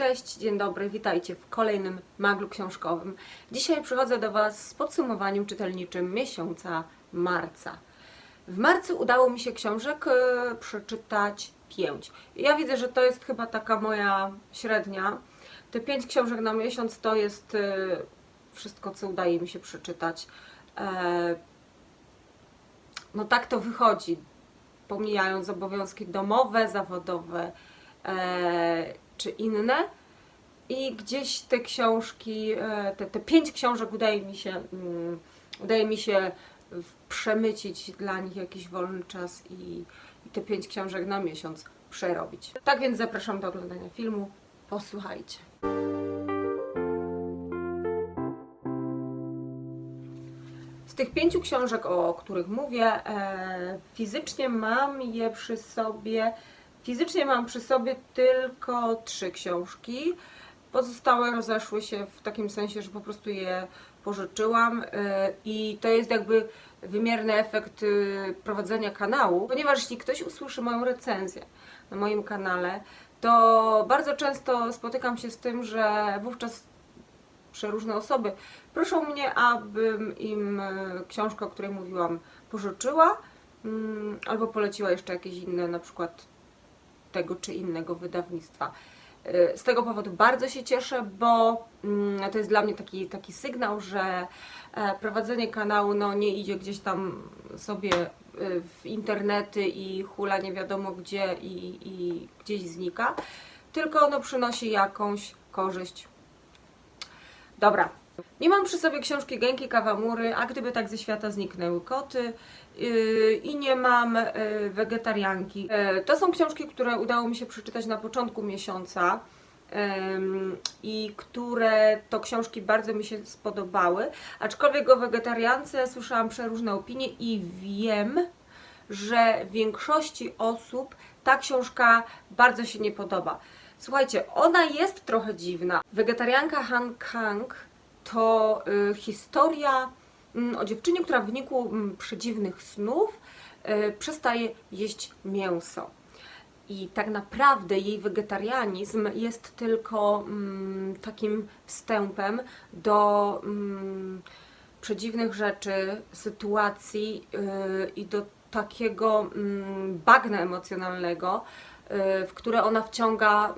Cześć, dzień dobry, witajcie w kolejnym maglu książkowym. Dzisiaj przychodzę do Was z podsumowaniem czytelniczym miesiąca marca. W marcu udało mi się książek e, przeczytać pięć. Ja widzę, że to jest chyba taka moja średnia. Te pięć książek na miesiąc to jest e, wszystko, co udaje mi się przeczytać. E, no tak to wychodzi, pomijając obowiązki domowe, zawodowe czy inne. I gdzieś te książki, e, te, te pięć książek udaje mi się, mm, udaje mi się przemycić dla nich jakiś wolny czas i, i te pięć książek na miesiąc przerobić. Tak więc zapraszam do oglądania filmu. Posłuchajcie. Z tych pięciu książek, o których mówię, e, fizycznie mam je przy sobie. Fizycznie mam przy sobie tylko trzy książki. Pozostałe rozeszły się w takim sensie, że po prostu je pożyczyłam e, i to jest jakby wymierny efekt e, prowadzenia kanału, ponieważ jeśli ktoś usłyszy moją recenzję na moim kanale, to bardzo często spotykam się z tym, że wówczas przeróżne osoby proszą mnie, abym im e, książkę, o której mówiłam, pożyczyła mm, albo poleciła jeszcze jakieś inne, na przykład tego czy innego wydawnictwa. E, Z tego powodu bardzo się cieszę, bo mm, to jest dla mnie taki, taki sygnał, że e, prowadzenie kanału no, nie idzie gdzieś tam sobie e, w internety i hula nie wiadomo gdzie i, i gdzieś znika, tylko ono przynosi jakąś korzyść Dobra. Nie mam przy sobie książki Genki Kawamury, a gdyby tak ze świata zniknęły koty yy, i nie mam yy, wegetarianki. Yy, to są książki, które udało mi się przeczytać na początku miesiąca ym, i które to książki bardzo mi się spodobały. Aczkolwiek o wegetariance słyszałam przeróżne opinie i wiem, że większości osób ta książka bardzo się nie podoba. Słuchajcie, ona jest trochę dziwna. Wegetarianka Han Kang to y, historia mm, o dziewczynie, która w wyniku mm, przedziwnych snów y, przestaje jeść mięso. I tak naprawdę jej wegetarianizm jest tylko mm, takim wstępem do przedziwnych rzeczy, sytuacji yy, i do takiego bagna emocjonalnego, w które ona wciąga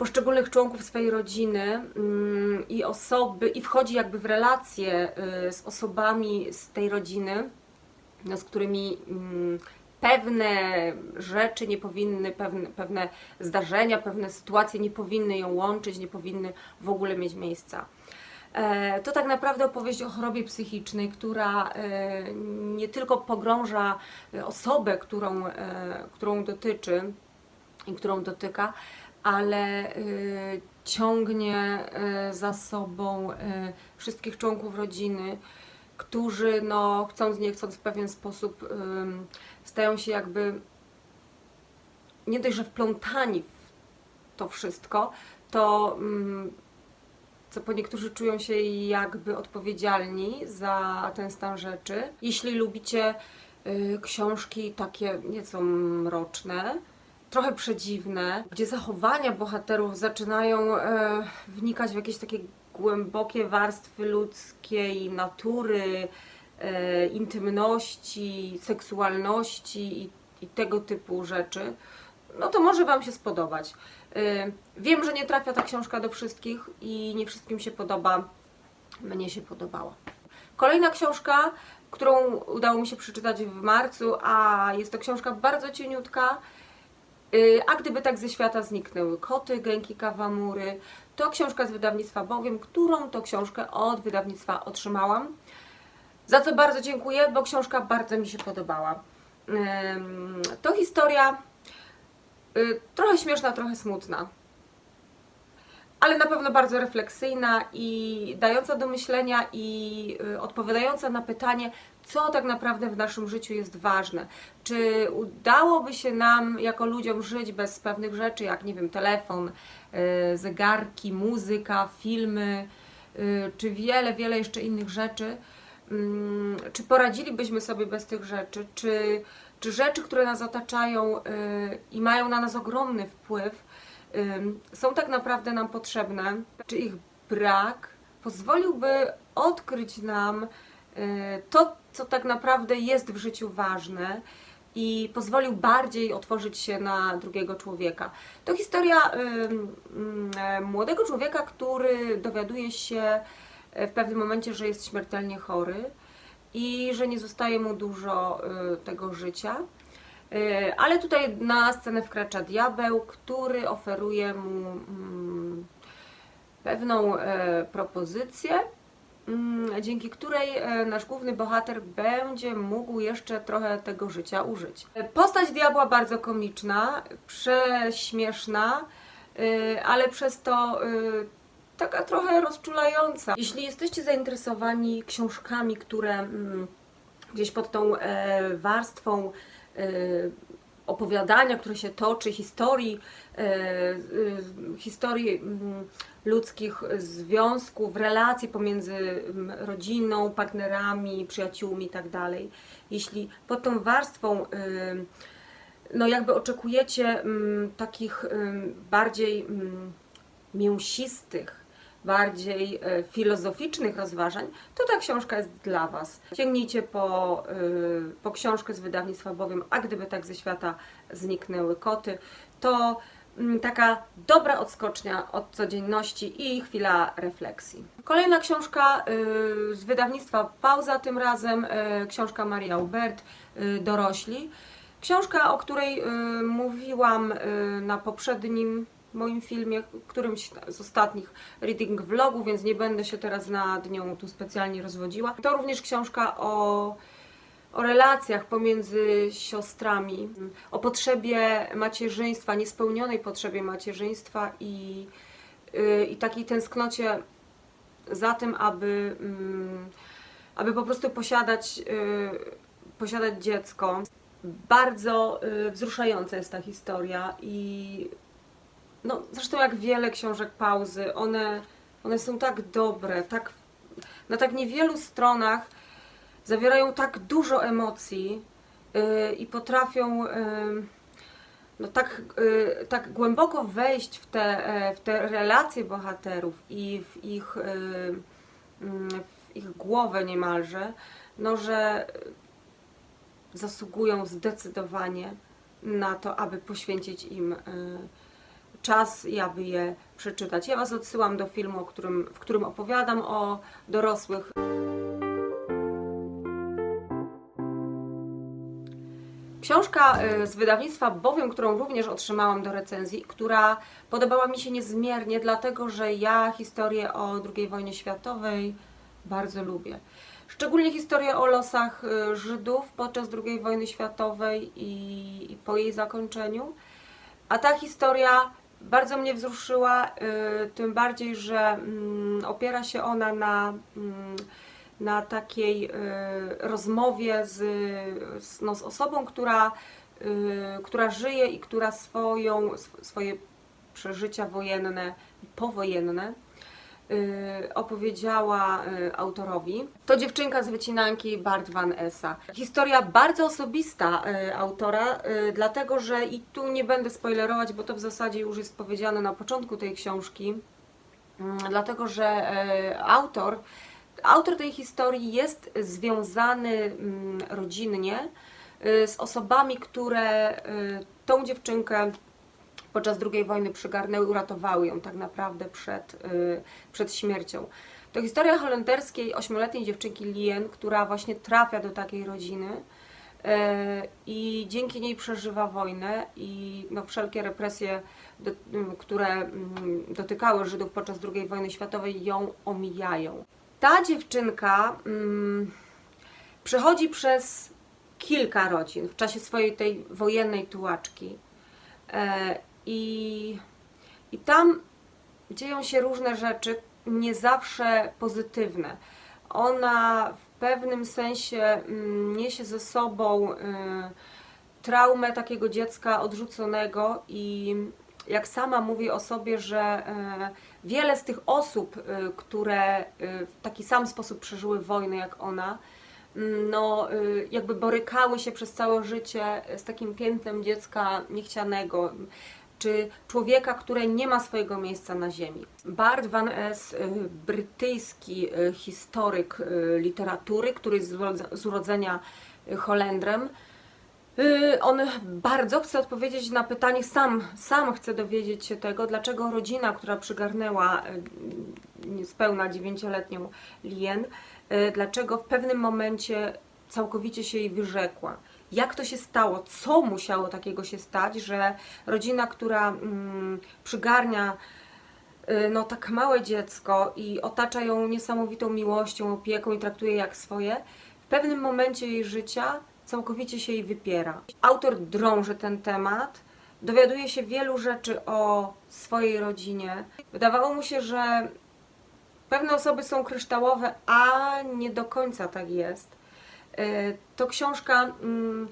poszczególnych członków swojej rodziny mm, i osoby, i wchodzi jakby w relacje yy, z osobami z tej rodziny, no, z którymi mm, pewne rzeczy nie powinny, pewne, pewne zdarzenia, pewne sytuacje nie powinny ją łączyć, nie powinny w ogóle mieć miejsca. E, To tak naprawdę opowieść o chorobie psychicznej, która e, nie tylko pogrąża e, osobę, którą, którą dotyczy i którą dotyka, ale e, ciągnie e, za sobą e, wszystkich członków rodziny, którzy no, chcąc nie chcąc w pewien sposób stają się jakby nie dość, że wplątani w to wszystko, to mm, co po niektórzy czują się jakby odpowiedzialni za ten stan rzeczy. Jeśli lubicie y, książki takie nieco mroczne, trochę przedziwne, gdzie zachowania bohaterów zaczynają e, wnikać w jakieś takie głębokie warstwy ludzkiej natury, e, intymności, seksualności i, i tego typu rzeczy, no to może Wam się spodobać. E, wiem, że nie trafia ta książka do wszystkich i nie wszystkim się podoba. Mnie się podobała. Kolejna książka, którą udało mi się przeczytać w marcu, a jest to książka bardzo cieniutka, A gdyby tak ze świata zniknęły koty Genki Kawamury, to książka z wydawnictwa Bowiem, którą to książkę od wydawnictwa otrzymałam. Za co bardzo dziękuję, bo książka bardzo mi się podobała. To historia y, trochę śmieszna, trochę smutna, ale na pewno bardzo refleksyjna i dająca do myślenia i y, odpowiadająca na pytanie, co tak naprawdę w naszym życiu jest ważne. Czy udałoby się nam jako ludziom żyć bez pewnych rzeczy, jak nie wiem, telefon, y, zegarki, muzyka, filmy, y, czy wiele, wiele jeszcze innych rzeczy? Mm, Czy poradzilibyśmy sobie bez tych rzeczy? Czy, czy rzeczy, które nas otaczają i mają na nas ogromny wpływ, są tak naprawdę nam potrzebne, czy ich brak pozwoliłby odkryć nam y, to, co tak naprawdę jest w życiu ważne i pozwolił bardziej otworzyć się na drugiego człowieka. To historia młodego człowieka, który dowiaduje się e, w pewnym momencie, że jest śmiertelnie chory i że nie zostaje mu dużo y, tego życia. Y, Ale tutaj na scenę wkracza diabeł, który oferuje mu mm, pewną e, propozycję, mm, dzięki której e, nasz główny bohater będzie mógł jeszcze trochę tego życia użyć. Postać diabła bardzo komiczna, prześmieszna, ale przez to taka trochę rozczulająca. Jeśli jesteście zainteresowani książkami, które mm, gdzieś pod tą e, warstwą e, opowiadania, które się toczy, historii, e, e, historii mm, ludzkich związków, relacji pomiędzy mm, rodziną, partnerami, przyjaciółmi itd. Jeśli pod tą warstwą no jakby oczekujecie mm, takich bardziej mięsistych, bardziej e, filozoficznych rozważań, to ta książka jest dla Was. Sięgnijcie po, y, po książkę z wydawnictwa bowiem, a gdyby tak ze świata zniknęły koty, to mm, taka dobra odskocznia od codzienności i chwila refleksji. Kolejna książka y, z wydawnictwa Pauza tym razem, książka Maria Aubert, Dorośli. Książka, o której mówiłam na poprzednim moim filmie, którymś z ostatnich reading vlogów, więc nie będę się teraz nad nią tu specjalnie rozwodziła. To również książka o, o relacjach pomiędzy siostrami, o potrzebie macierzyństwa, niespełnionej potrzebie macierzyństwa i, y, i takiej tęsknocie za tym, aby, mm, aby po prostu posiadać, y, posiadać dziecko. Bardzo y, wzruszająca jest ta historia i no, zresztą jak wiele książek pauzy, one, one są tak dobre, tak, na tak niewielu stronach zawierają tak dużo emocji yy, i potrafią yy, no, tak, yy, tak głęboko wejść w te, e, w te relacje bohaterów i w ich, yy, mm, w ich głowę niemalże, no, że zasługują zdecydowanie na to, aby poświęcić im yy, czas aby je przeczytać. Ja Was odsyłam do filmu, którym, w którym opowiadam o dorosłych. Książka y, z wydawnictwa Bowiem, którą również otrzymałam do recenzji, która podobała mi się niezmiernie, dlatego że ja historię o II wojnie światowej bardzo lubię. Szczególnie historię o losach y, Żydów podczas II wojny światowej i, i po jej zakończeniu. A ta historia bardzo mnie wzruszyła, y, tym bardziej, że mm, opiera się ona na, mm, na takiej y, rozmowie z, z, no, z osobą, która, y, która żyje i która swoją, sw- swoje przeżycia wojenne powojenne opowiedziała y, autorowi. To dziewczynka z wycinanki Bart Van Essa. Historia bardzo osobista y, autora, y, dlatego że i tu nie będę spoilerować, bo to w zasadzie już jest powiedziane na początku tej książki, Mm, dlatego że y, autor, autor tej historii jest związany mm, rodzinnie y, z osobami, które y, tą dziewczynkę podczas II wojny przygarnęły, uratowały ją tak naprawdę przed, y, przed śmiercią. To historia holenderskiej ośmioletniej dziewczynki Lien, która właśnie trafia do takiej rodziny y, i dzięki niej przeżywa wojnę i no, wszelkie represje, do, y, które mm, dotykały Żydów podczas II wojny światowej ją omijają. Ta dziewczynka mm, przechodzi przez kilka rodzin w czasie swojej tej wojennej tułaczki. I, I tam dzieją się różne rzeczy, nie zawsze pozytywne. Ona w pewnym sensie mm, niesie ze sobą y, traumę takiego dziecka odrzuconego i jak sama mówi o sobie, że y, wiele z tych osób, y, które w taki sam sposób przeżyły wojnę jak ona, mm, no, jakby borykały się przez całe życie z takim piętnem dziecka niechcianego. Czy człowieka, który nie ma swojego miejsca na ziemi. Bart Van Es, y, brytyjski y, historyk y, literatury, który jest z urodze- z urodzenia Holendrem, On bardzo chce odpowiedzieć na pytanie, sam, sam chce dowiedzieć się tego, dlaczego rodzina, która przygarnęła niespełna dziewięcioletnią Lien, dlaczego w pewnym momencie całkowicie się jej wyrzekła. Jak to się stało? Co musiało takiego się stać, że rodzina, która mm, przygarnia y, no, tak małe dziecko i otacza ją niesamowitą miłością, opieką i traktuje jak swoje, w pewnym momencie jej życia całkowicie się jej wypiera. Autor drąży ten temat, dowiaduje się wielu rzeczy o swojej rodzinie. Wydawało mu się, że pewne osoby są kryształowe, a nie do końca tak jest. Y, To książka mm,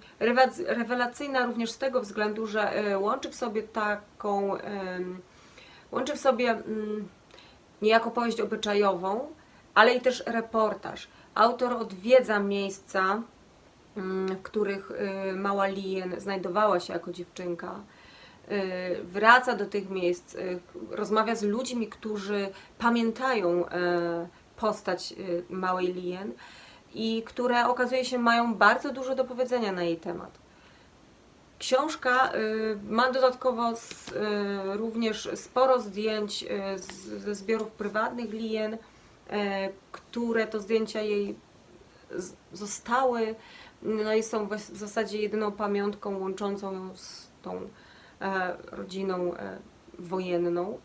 rewelacyjna również z tego względu, że y, łączy w sobie taką, łączy w sobie mm, niejako powieść obyczajową, ale i też reportaż. Autor odwiedza miejsca, mm, w których y, mała Lien znajdowała się jako dziewczynka. Wraca do tych miejsc, rozmawia z ludźmi, którzy pamiętają postać małej Lien i które okazuje się mają bardzo dużo do powiedzenia na jej temat. Książka y, ma dodatkowo y, również sporo zdjęć y, ze zbiorów prywatnych Lien, które to zdjęcia jej zostały, no i są w w zasadzie jedyną pamiątką łączącą ją z tą e, rodziną e, wojenną,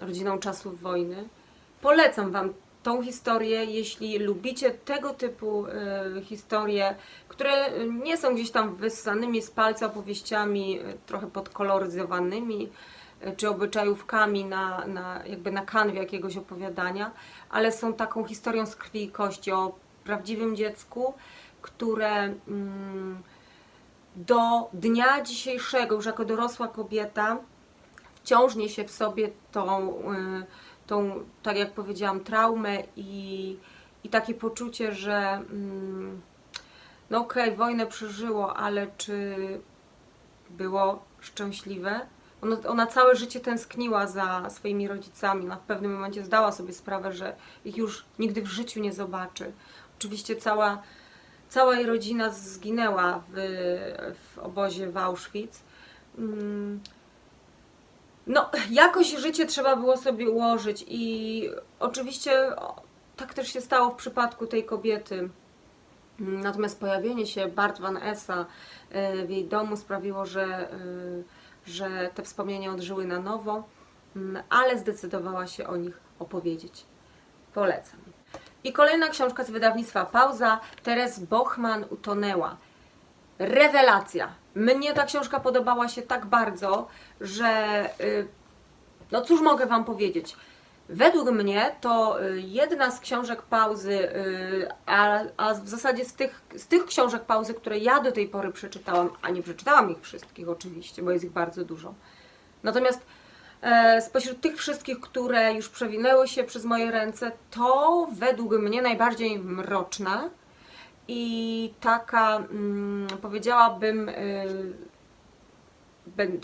rodziną czasów wojny. Polecam Wam tą historię, jeśli lubicie tego typu e, historie, które nie są gdzieś tam wyssanymi z palca opowieściami, e, trochę podkoloryzowanymi, e, czy obyczajówkami na, na, jakby na kanwie jakiegoś opowiadania, ale są taką historią z krwi i kości o prawdziwym dziecku, które mm, do dnia dzisiejszego, już jako dorosła kobieta, wciąż niesie w sobie tą, y, tą tak jak powiedziałam, traumę i, i takie poczucie, że mm, no okej, wojnę przeżyło, ale czy było szczęśliwe? Ona, ona całe życie tęskniła za swoimi rodzicami. Ona w pewnym momencie zdała sobie sprawę, że ich już nigdy w życiu nie zobaczy. Oczywiście cała, cała jej rodzina zginęła w, w obozie w Auschwitz. No, jakoś życie trzeba było sobie ułożyć i oczywiście tak też się stało w przypadku tej kobiety. Natomiast pojawienie się Bart Van Essa y, w jej domu sprawiło, że, y, że te wspomnienia odżyły na nowo, mm, ale zdecydowała się o nich opowiedzieć. Polecam. I kolejna książka z wydawnictwa Pauza. Teres Bochman utonęła. Rewelacja. Mnie ta książka podobała się tak bardzo, że y, no cóż mogę Wam powiedzieć. Według mnie to y, jedna z książek pauzy, y, a, a w zasadzie z tych, z tych książek pauzy, które ja do tej pory przeczytałam, a nie przeczytałam ich wszystkich oczywiście, bo jest ich bardzo dużo. Natomiast e, spośród tych wszystkich, które już przewinęły się przez moje ręce, to według mnie najbardziej mroczna i taka, mm, powiedziałabym, y,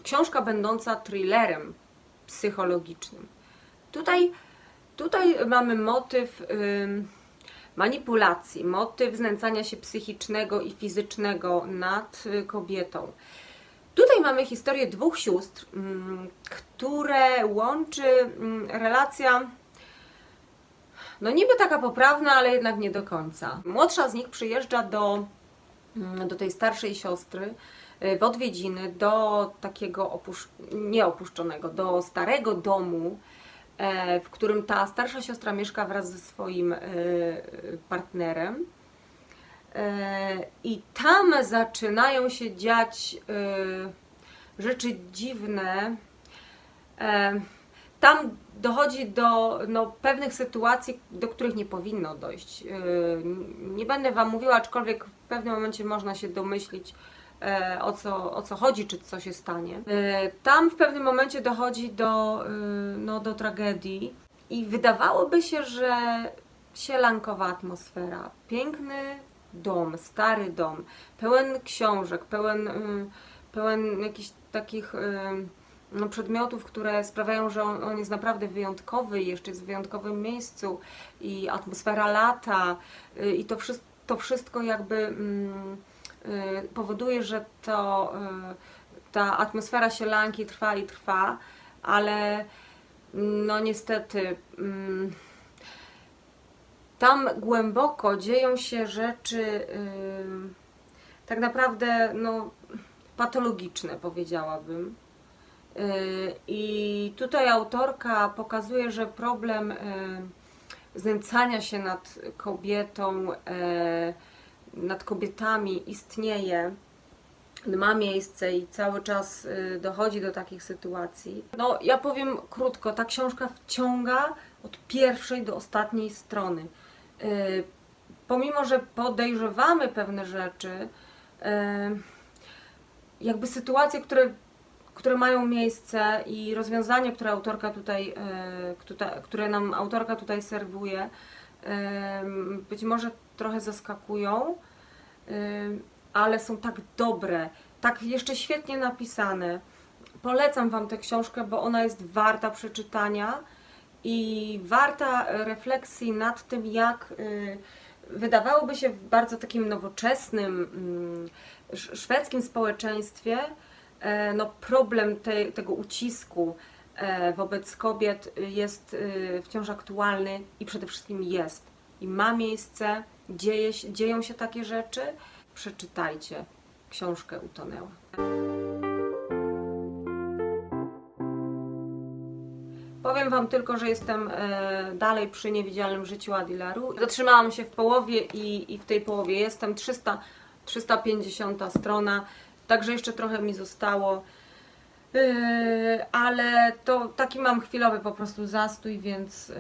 książka będąca thrillerem psychologicznym. Tutaj, tutaj mamy motyw manipulacji, motyw znęcania się psychicznego i fizycznego nad y, kobietą. Tutaj mamy historię dwóch sióstr, ym, które łączy ym, relacja, no niby taka poprawna, ale jednak nie do końca. Młodsza z nich przyjeżdża do, ym, do tej starszej siostry y, w odwiedziny, do takiego opusz- do starego domu, e, w którym ta starsza siostra mieszka wraz ze swoim e, partnerem. E, I tam zaczynają się dziać rzeczy dziwne. Tam dochodzi do no, pewnych sytuacji, do których nie powinno dojść. E, Nie będę Wam mówiła, aczkolwiek w pewnym momencie można się domyślić, e, o co, o co chodzi, czy co się stanie. E, Tam w pewnym momencie dochodzi do, e, no, do tragedii i wydawałoby się, że sielankowa atmosfera, piękny dom, stary dom, pełen książek, pełen, y, pełen jakichś takich y, no, przedmiotów, które sprawiają, że on, on jest naprawdę wyjątkowy jeszcze jest w wyjątkowym miejscu i atmosfera lata y, i to, wszystko, to wszystko jakby mm, y, powoduje, że to, y, ta atmosfera sielanki trwa i trwa, ale no niestety mm, tam głęboko dzieją się rzeczy y, tak naprawdę no, patologiczne, powiedziałabym. Y, I tutaj autorka pokazuje, że problem y, znęcania się nad kobietą, y, nad kobietami istnieje, ma miejsce i cały czas dochodzi do takich sytuacji. No, ja powiem krótko, ta książka wciąga od pierwszej do ostatniej strony. Pomimo, że podejrzewamy pewne rzeczy, jakby sytuacje, które, które mają miejsce i rozwiązania, które autorka tutaj, e, które, nam autorka tutaj serwuje, e, być może trochę zaskakują, e, ale są tak dobre, tak jeszcze świetnie napisane. Polecam Wam tę książkę, bo ona jest warta przeczytania i warta refleksji nad tym, jak wydawałoby się w bardzo takim nowoczesnym, mm, sz- szwedzkim społeczeństwie no, problem te, tego ucisku e, wobec kobiet jest y, wciąż aktualny i przede wszystkim jest. I ma miejsce, dzieje, dzieją się takie rzeczy. Przeczytajcie książkę Utonęła. Powiem Wam tylko, że jestem e, dalej przy niewidzialnym życiu Adilaru. Zatrzymałam się w połowie i, i w tej połowie jestem 300, 350 strona, także jeszcze trochę mi zostało. Yy, ale to taki mam chwilowy po prostu zastój, więc yy,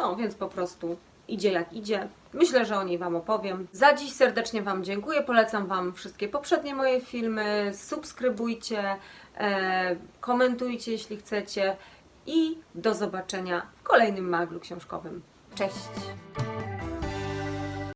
no, więc po prostu idzie jak idzie. Myślę, że o niej Wam opowiem. Za dziś serdecznie Wam dziękuję. Polecam Wam wszystkie poprzednie moje filmy. Subskrybujcie, e, komentujcie, jeśli chcecie. I do zobaczenia w kolejnym maglu książkowym. Cześć!